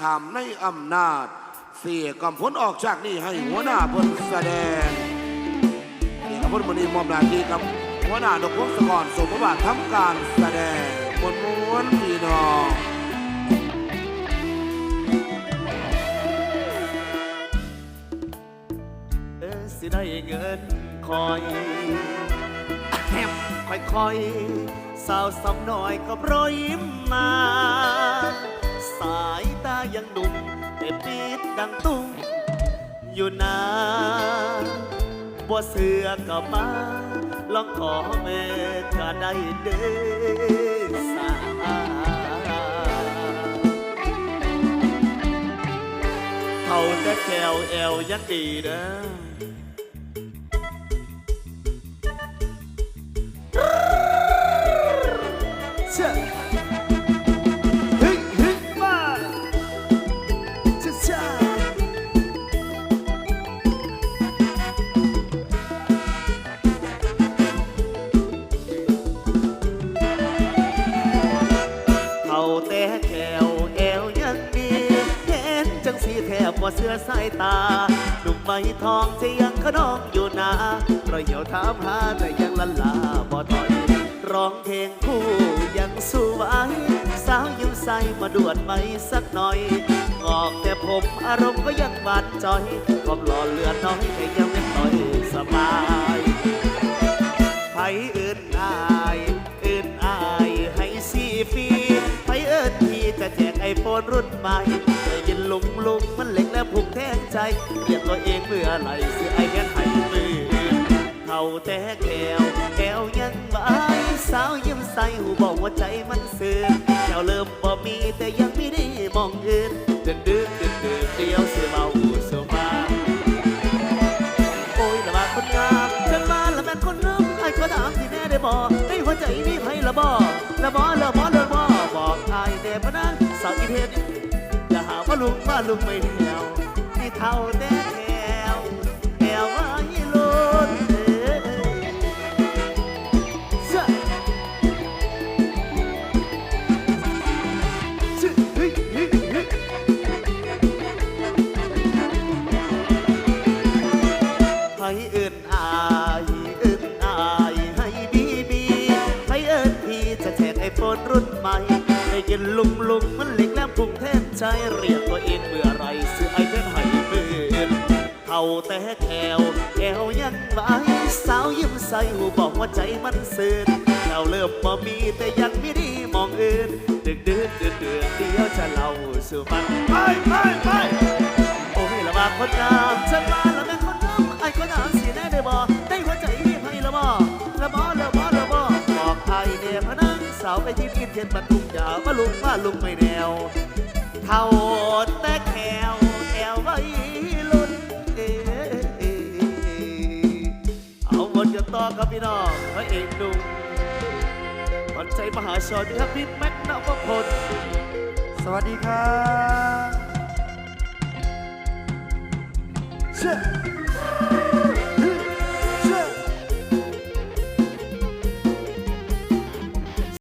ขามในอำนาจ เสียกำพ้นออกจากนี่ให้หัวหน้าเพิ่นแสดงเสียกำพ้นมันนี้มอมหนาทีกับหัวหน้าดอกพงศกรสมบัติทำการแสดงมวลม้วนพี่น้องเออสิได้เงินคอยแฮมค่อยๆสาวสำน้อยก็โปรยยิ้มมา ดังตุ้งอยู่นาบ่เสือก็มาลองขอเมื่อเธอได้เด้อสาเขาจะแควแอวยังดีเด้อเชื่อ บว่าเสื้อสายตาหนุ่มไม้ทองจะยังขนองอยู่นาเราเหี่ยวถามหาแต่ยังละลาบ่ถอยร้องเพลงคู่ยังสู้ไหวสาวยิ้มใสมาดวดไหมสักหน่อย ออกแต่ผมอารมณ์ก็ยังบานจอยความหล่อเลือน้อยแต่ยังไม่ต่อยสบาย จะแจกไอโฟนรุ่นใหม่ได้ยินลุงลุงมันเหล็กและผูกแทงใจเรียกตัวเองเมื่อไหร่สิไอแค่ไห้มือเขาแต่แก้วแก้วยังบายสาวยิ้มใสหูบอกว่าใจมันเสื่อมแก้วเริ่มบ่มีแต่ยังไม่ได้มองอื่นเดินดึกเดินดึกเดียวเสียเบาหูเสียมาโอ้ยละบาคนงามฉันมาละแม่นคนนึงไอ้ขอถามที่แน่ได้บอกในหัวใจมีไผละบอละบอละบ ลุงว่าลุงไม่เดียวที่เท่าแต่แก้วแก้วว่ายี่ลุนเอ้ยเชื่อเชื่อเฮ้ยเฮ้ยเฮ้ยให้เอื่นอายเอื่นอายให้บีบีให้เอิญพี่จะแทกไอโฟนรุ่นใหม่ นลุงลุงมันเหล็กแหลมพุ่งแทนใจเรียกตัวเองเมื่อไรซื้อไอเทนให้เมื่นเขาแต่แขวแก้วยังไหวสาวยิ้มใส่หูบอกว่าใจมันซื่นแถวเริ่มบ่มีแต่ยังไม่ดีมองอื่นดึกดึกเดือดเดือดเดียวจะเล่าสู่ฟังไปไปไปโอ้ยละบาคนงามฉันมาละแม่คนาวไปยิ้มกินเทียนบรรทุกยาวมาลุกมาลุงไม่แนว เท่าแต่แขวแขวไว้ลุ้นเออเอาหมดกันต่อครับพี่น้องพระเอกหนุ่มขวันใจมหาชนครับพี่แม็กนวพลสวัสดีครับเช่